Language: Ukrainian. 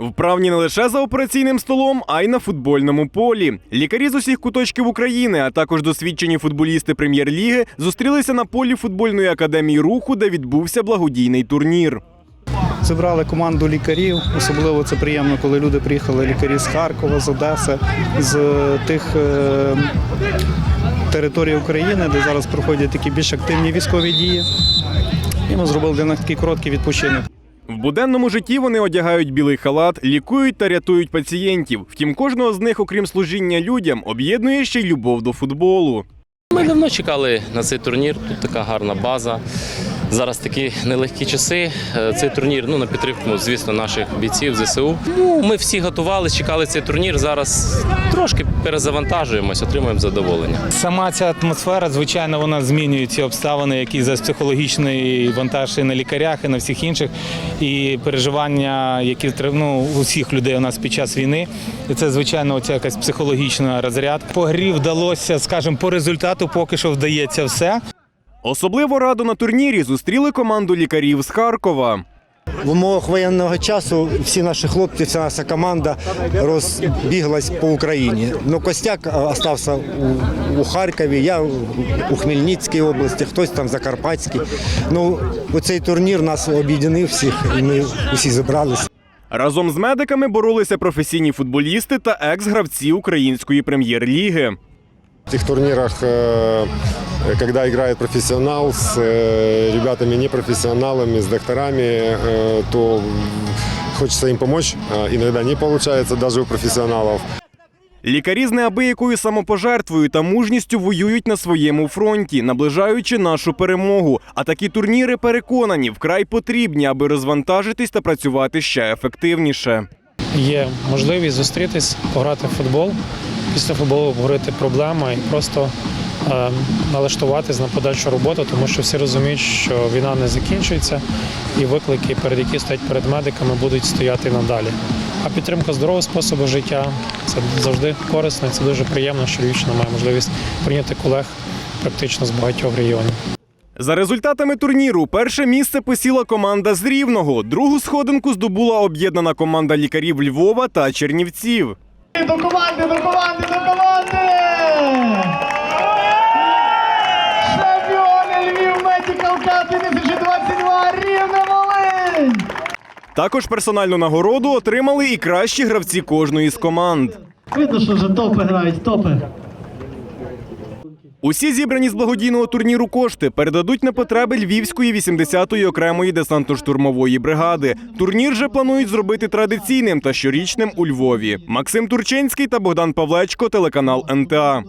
Вправні не лише за операційним столом, а й на футбольному полі. Лікарі з усіх куточків України, а також досвідчені футболісти прем'єр-ліги зустрілися на полі футбольної академії руху, де відбувся благодійний турнір. Зібрали команду лікарів. Особливо це приємно, коли люди приїхали лікарі з Харкова, з Одеси, з тих е, територій України, де зараз проходять такі більш активні військові дії. І ми зробили для них такий короткий відпочинок. В буденному житті вони одягають білий халат, лікують та рятують пацієнтів. Втім, кожного з них, окрім служіння людям, об'єднує ще й любов до футболу. Ми давно чекали на цей турнір. Тут така гарна база. Зараз такі нелегкі часи. Е, Цей турнір ну, на підтримку, звісно, наших бійців ЗСУ. Ну, ми всі готували, чекали цей турнір. Зараз трошки перезавантажуємось, отримуємо задоволення. Сама ця атмосфера, звичайно, вона змінює ці обставини, які за психологічний вантаж і на лікарях, і на всіх інших, і переживання, які ну, у всіх людей у нас під час війни. І це, звичайно, оця якась психологічна розряд. По грі вдалося, скажімо, по результату поки що вдається все. Особливо раду на турнірі зустріли команду лікарів з Харкова. В умовах воєнного часу всі наші хлопці, вся наша команда розбіглась по Україні. Ну, Костяк е, залишився у, у Харкові, я у Хмельницькій області, хтось там в Закарпатській. Ну, оцей турнір нас об'єднав всіх, і ми усі зібралися. Разом з медиками боролися професійні футболісти та екс-гравці української прем'єр-ліги. В этих турнирах, э, когда играет профессионал с э, ребятами непрофессионалами, с докторами, э, то хочется им помочь. А Иногда не получается даже у профессионалов. Лікарі з неабиякою самопожертвою та мужністю воюють на своєму фронті, наближаючи нашу перемогу. А такі турніри переконані вкрай потрібні, аби розвантажитись та працювати ще ефективніше. є можливість зустрітись, пограти в футбол, після футболу обговорити проблеми і просто е, налаштуватись на подальшу роботу, тому що всі розуміють, що війна не закінчується, і виклики, перед які стоять перед медиками, будуть стояти надалі. А підтримка здорового способу життя це завжди корисно, це дуже приємно, що Львівщина має можливість прийняти колег практично з багатьох регіонів. За результатами турніру перше місце посіла команда з Рівного. Другу сходинку здобула об'єднана команда лікарів Львова та Чернівців. До команди, до команди, до команди! Чемпіони Львів Медикал Cup 2022 Рівне Волинь! Також персональну нагороду отримали і кращі гравці кожної з команд. Видно, що вже топи грають, топи. Усі зібрані з благодійного турніру кошти передадуть на потреби Львівської 80-ї окремої десантно-штурмової бригади. Турнір же планують зробити традиційним та щорічним у Львові. Максим Турчинський та Богдан Павлечко, телеканал НТА.